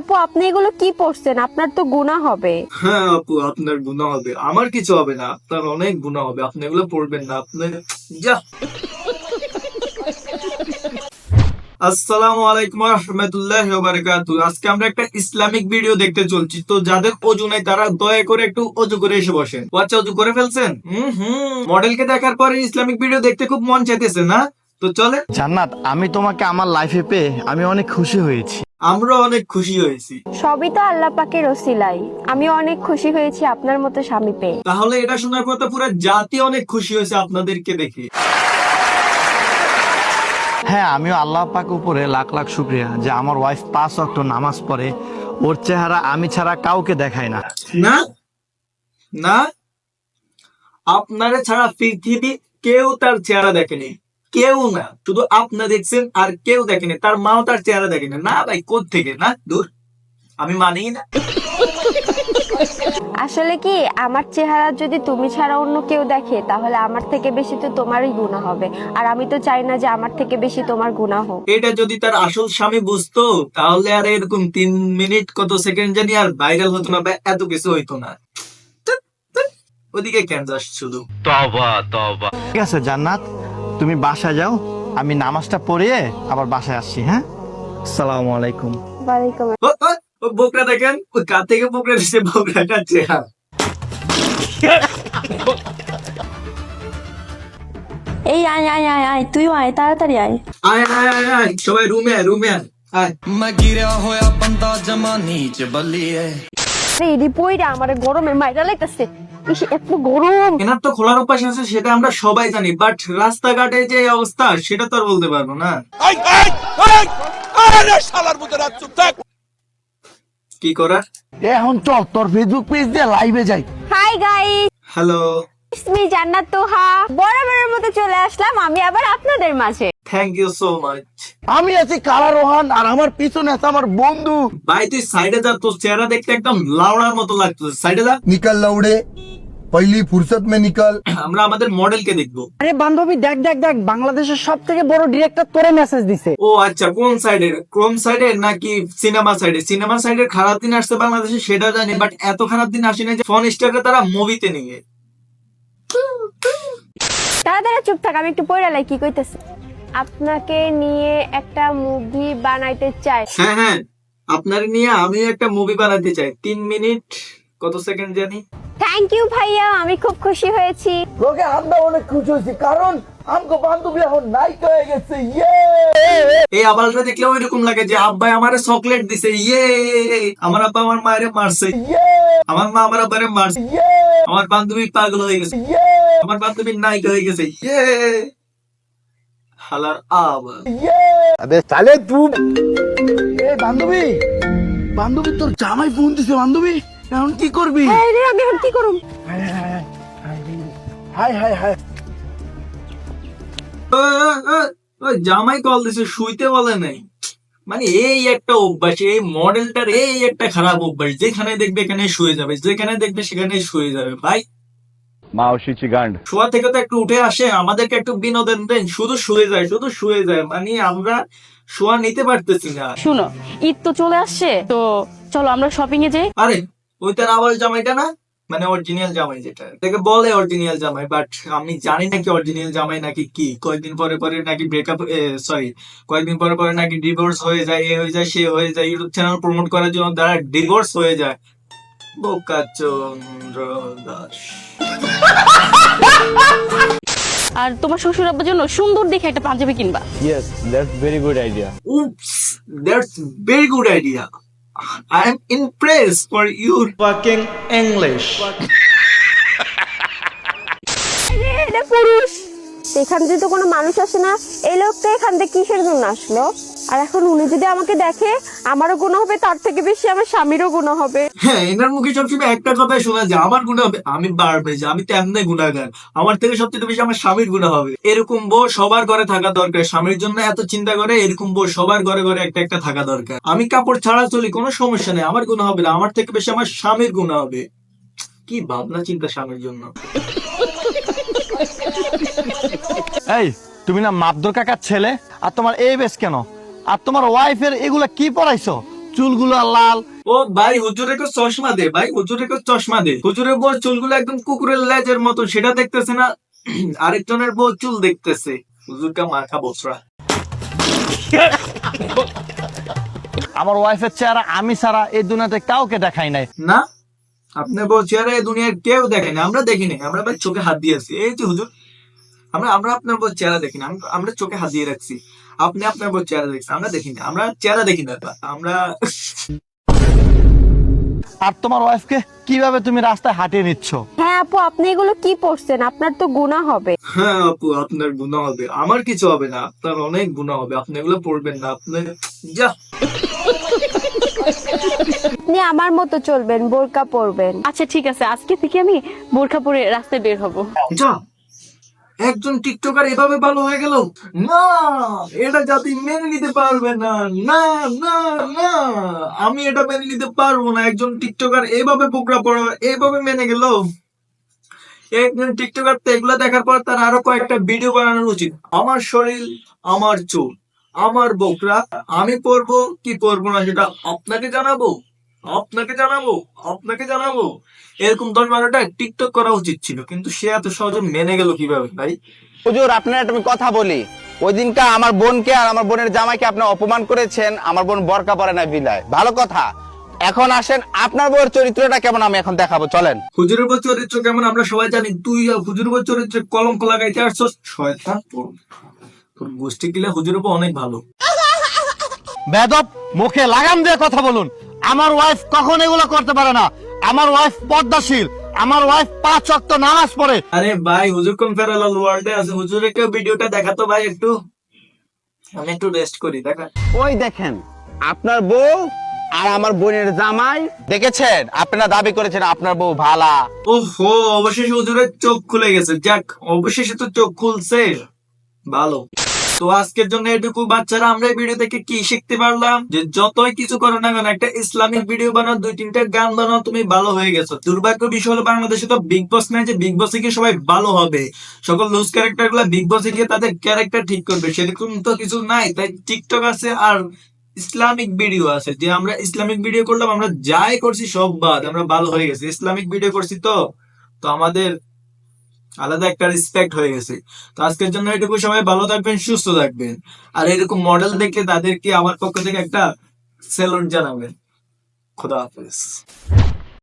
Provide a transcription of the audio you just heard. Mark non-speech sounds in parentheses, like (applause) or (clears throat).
আপু আপনি এগুলো কি পড়ছেন? আপনার তো গুণা হবে। হ্যাঁ আপু আপনার গুণা হবে। আমার কিছু হবে না আপনার অনেক গুণা হবে। আপনি এগুলো পড়বেন না আপনি যা। আসসালামু আলাইকুম রহমতুল্লাহ বারাকাতু আজকে আমরা একটা ইসলামিক ভিডিও দেখতে চলছি। তো যাদের অজু নাই তারা দয়া করে একটু অজু করে এসে বসেন। ও আচ্ছা অজু করে ফেলছেন? হুম হুম। মডেলকে দেখার পরে ইসলামিক ভিডিও দেখতে খুব মন চাইতেছে না? তো চলে জান্নাত আমি তোমাকে আমার লাইফে পেয়ে আমি অনেক খুশি হয়েছি। আমরা অনেক খুশি হয়েছি। সবই তো আল্লাহ পাকের ওসিলাই। আমি অনেক খুশি হয়েছি আপনার মতো স্বামী পেয়ে। তাহলে এটা শোনার পর তো পুরো জাতি অনেক খুশি হয়েছে আপনাদেরকে দেখে। হ্যাঁ আমিও আল্লাহ পাক উপরে লাখ লাখ শুক্রিয়া যে আমার ওয়াইফ পাঁচ অক্ট নামাজ পড়ে। ওর চেহারা আমি ছাড়া কাউকে দেখায় না। না? না? আপনারা ছাড়া পৃথিবী কেউ তার চেহারা দেখেনি। কেউ না শুধু আপনি দেখছেন আর কেউ দেখেনি তার মাও তার চেহারা দেখেনি। না ভাই কোথ থেকে না দূর। আমি মানি না। আসলে কি আমার চেহারা যদি তুমি ছাড়া অন্য কেউ দেখে তাহলে আমার থেকে বেশি তো তোমারই গুণা হবে। আর আমি তো চাই না যে আমার থেকে বেশি তোমার গুণা হোক। এটা যদি তার আসল স্বামী বুঝতো তাহলে আর এরকম তিন মিনিট কত সেকেন্ড জানি আর ভাইরাল হতো না বা এত কিছু হইতো না। ওদিকে কেন যাস শুধু? ঠিক আছে জান্নাত। তুমি বাসায় যাও আমি নামাজটা পড়িয়ে আবার বাসায় আসছি হ্যাঁ? সালাম আলাইকুম। বোকরা দেখেন কার থেকে বোকরা দিচ্ছে বোকরাটা এই আয় আয় আয় আয় তুই আয় তাড়াতাড়ি আয়। আয় আয় আয় আয় সবাই রুমে আয় রুমে আয় আমার গরমে মাইরা লাগতেছে ইস এত গরম। এনার তো খোলার অভ্যাস আছে সেটা আমরা সবাই জানি বাট রাস্তাঘাটে যে অবস্থা সেটা তো আর বলতে পারব না। কি করার? এখন চল তোর ফেসবুক পেজ দিয়ে লাইভে যাই। হাই গাইস হ্যালো মি জান্নাত তোহা বরাবরের মতো চলে আসলাম আমি আবার আপনাদের মাঝে। থ্যাংক ইউ সো মাচ আমি আছি কারা রোহান আর আমার পিছনে আছে আমার বন্ধু। ভাই তুই সাইডে যা তোর চেহারা দেখতে একদম লাউড়ার মতো লাগতেছে। সাইডে যা। নিকাল লাউড়ে পহলি ফুরসত মে নিকাল। আমরা আমাদের মডেল কে দেখব। আরে বান্ধবী দেখ দেখ দেখ বাংলাদেশের সব থেকে বড় ডিরেক্টর তোরে মেসেজ দিছে। ও আচ্ছা কোন সাইডে ক্রোম সাইডে নাকি সিনেমা সাইডে সিনেমা সাইডের খারাপ দিন আসছে বাংলাদেশে সেটা জানি বাট এত খারাপ দিন আসেনি যে ফোন স্টারকে তারা মুভিতে নিয়ে। তারা চুপ থাক আমি একটু পড়া লাই কি কইতেছে? আপনাকে নিয়ে একটা মুভি বানাইতে চাই। হ্যাঁ হ্যাঁ আপনার নিয়ে আমি একটা মুভি বানাতে চাই। তিন মিনিট কত সেকেন্ড জানি? থ্যাংক ইউ ভাইয়া আমি খুব খুশি হয়েছি। লোকে আমরা অনেক খুশি হয়েছি কারণ আমগো বান্ধবী এখন নায়িকা হয়ে গেছে ইয়ে! এই আবালটা দেখলেও এরকম লাগে যে আব্বাই আমারে চকলেট দিছে ইয়ে! আমার আব্বা আমার মায়ের মারছে। ইয়ে! আমার মা আমার আব্বারে মারছে। ইয়ে! আমার বান্ধবী পাগল হয়ে গেছে। আমার বান্ধবীর নায়িকা হয়ে গেছে। ইয়ে হালার আবা এ বান্ধবী বান্ধবী তোর জামাই ফোন দিছে বান্ধবী এখন কি করবি? এই রে আমি এখন কি করুম? হাই হাই হাই ও, ও, ও, ও, জামাই কল দিছে শুইতে বলে নাই। মানে এই একটা অভ্যাস এই মডেলটার এই একটা খারাপ অভ্যাস যেখানে দেখবে এখানে শুয়ে যাবে যেখানে দেখবে সেখানে শুয়ে যাবে। ভাই মাউসিচি গান্ড শোয়া থেকে তো একটু উঠে আসে আমাদেরকে একটু বিনোদন দেন শুধু শুয়ে যায় শুধু শুয়ে যায় মানে আমরা শোয়া নিতে পারতেছি না। শুনো ঈদ তো চলে আসছে তো চলো আমরা শপিং এ যাই। আরে ওই তার আবার জামাইটা না? মানে অরিজিনাল জামাই যেটা। এটাকে বলে অরিজিনাল জামাই বাট আমি জানি নাকি অরিজিনাল জামাই নাকি কি। কয়েকদিন পরে পরে নাকি ব্রেকআপ সরি কয়েকদিন পরে পরে নাকি ডিভোর্স হয়ে যায় এ হয়ে যায় সে হয়ে যায় ইউটিউব চ্যানেল প্রমোট করার জন্য তারা ডিভোর্স হয়ে যায়। আর তোমার শ্বশুর আব্বার জন্য সুন্দর দেখে একটা পাঞ্জাবি কিনবা। Yes that's very good idea oops that's very good idea I am impress for your fucking English পুরুষ। এখান থেকে তো কোনো মানুষ আসে না। এই লোকটা এখান থেকে কিসের জন্য আসলো? আর এখন উনি যদি আমাকে দেখে আমারও গুণ হবে তার থেকে বেশি আমার স্বামীরও গুণ হবে। হ্যাঁ এনার মুখে সবসময় একটা কথাই শোনা যায় আমার গুণা হবে আমি বাড়বে যে আমি তেমনি গুণাগার। আমার থেকে সবচেয়ে বেশি আমার স্বামীর গুণা হবে। এরকম বউ সবার ঘরে থাকা দরকার স্বামীর জন্য এত চিন্তা করে এরকম বউ সবার ঘরে ঘরে একটা একটা থাকা দরকার। আমি কাপড় ছাড়া চলি কোনো সমস্যা নেই আমার গুণা হবে না আমার থেকে বেশি আমার স্বামীর গুণা হবে। কি ভাবনা চিন্তা স্বামীর জন্য। এই তুমি না মাবদুর কাকার ছেলে আর তোমার এই বেশ কেন? আর তোমার ওয়াইফের এগুলা কি পড়াইছো? চুলগুলো লাল। ও ভাই হুজুরে কো চশমা দে ভাই হুজুরে কো চশমা দে। হুজুরের বউ চুলগুলো একদম কুকুরের লেজের মতো সেটা দেখতেছে না (clears throat) আরেকজনের বউ চুল দেখতেছে। হুজুরকে মাখা বসরা আমার ওয়াইফের চেহারা আমি ছাড়া এই দুনিয়াতে কাউকে দেখাই নাই। না? আপনার বউ চেহারা এই দুনিয়ার কেউ দেখেনি আমরা দেখিনি আমরা ভাই চোখে হাত দিয়েছি। এই যে হুজুর আমরা আমরা আপনার বউ চেহারা দেখিনি আমরা চোখে হাত দিয়ে রাখছি। আপনি আপনার বউ চেহারা দেখছেন আমরা দেখিনি। আমরা চেহারা দেখি না আমরা আর তোমার ওয়াইফকে কীভাবে তুমি রাস্তায় হাঁটিয়ে নিচ্ছ? হ্যাঁ আপু আপনি এগুলো কি পড়ছেন? আপনার তো গুণা হবে। হ্যাঁ আপু আপনার গুণা হবে। আমার কিছু হবে না আপনার অনেক গুণা হবে। আপনি এগুলো পড়বেন না আপনার যা। আপনি আমার মতো চলবেন বোরকা পরবেন। আচ্ছা ঠিক আছে। আজকে থেকে আমি বোরখা পরে রাস্তায় বের হব। যা। একজন টিকটকার এভাবে ভালো হয়ে গেল? না, এটা জাতি মেনে নিতে পারবে না। না না না, আমি এটা মেনে নিতে পারব না। একজন টিকটকার এভাবে পোকরা পড়ে, এভাবে মেনে গেল? একজন টিকটকার তো এগুলো দেখার পর তার আরও কয়েকটা ভিডিও বানানো উচিত। আমার শরীর, আমার চুল, আমার বকরা, আমি পরবো কি পরবো না সেটা আপনাকে জানাব। আপনাকে জানাব আপনাকে জানাব। এরকম দশ বারোটা টিকটক করা উচিত ছিল কিন্তু সে এত সহজে মেনে গেল কীভাবে ভাই? হুজুর আপনার একটা কথা বলি। ওই দিনকা আমার বোনকে আর আমার বোনের জামাইকে আপনি অপমান করেছেন আমার বোন বরকা পরে না বিদায় ভালো কথা। এখন আসেন আপনার বউয়ের চরিত্রটা কেমন আমি এখন দেখাবো চলেন। হুজুরের উপর চরিত্র কেমন আমরা সবাই জানি তুই হুজুরের উপর চরিত্রে কলঙ্ক লাগাইতে আসছস শয়তান তোর তোর গোষ্ঠী কিলা হুজুরের উপর অনেক ভালো। বেদব মুখে লাগাম দিয়ে কথা বলুন। আমার ওয়াইফ কখন এগুলো করতে পারে না? আমার ওয়াইফ পদ্মাশীল আমার ওয়াইফ পাঁচ অক্ত নামাজ পড়ে। আরে ভাই হুজুর কোন প্যারালাল ওয়ার্ল্ডে আছে? হুজুরের কেউ ভিডিওটা দেখাতো ভাই একটু? আমি একটু রেস্ট করি দেখা। ওই দেখেন আপনার বউ আর আমার বোনের জামাই। দেখেছেন? আপনারা দাবি করেছেন আপনার বউ ভালা। ওহো অবশেষে হুজুরের চোখ খুলে গেছে। যাক অবশেষে তো চোখ খুলছে। ভালো। তো আজকের জন্য এটুকু। বাচ্চারা, আমরা এই ভিডিও থেকে কি শিখতে পারলাম? যে যতই কিছু করো না কেন, একটা ইসলামিক ভিডিও বানাও, দুই, তিনটা গান বানাও, তুমি ভালো হয়ে গেছো। দুর্ভাগ্য বিষয় হলো বাংলাদেশে তো বিগ বস নাই যে বিগ বসে গিয়ে সবাই ভালো হবে। সকল লুজ ক্যারেক্টারগুলা বিগ বসে গিয়ে তাদের ক্যারেক্টার ঠিক করবে। সেরকম তো কিছু নাই। তাই টিকটক আছে আর ইসলামিক ভিডিও আছে। যে আমরা ইসলামিক ভিডিও করলাম, আমরা যাই করছি সব বাদ, আমরা ভালো হয়ে গেছি। ইসলামিক ভিডিও করছি তো। তো আমাদের আলাদা একটা রেসপেক্ট হয়ে গেছে। তো আজকের জন্য এটুকু, সবাই ভালো থাকবেন, সুস্থ থাকবেন। আর এরকম মডেল দেখে তাদেরকে আমার পক্ষ থেকে একটা সেলুন জানাবেন। খোদা হাফেজ।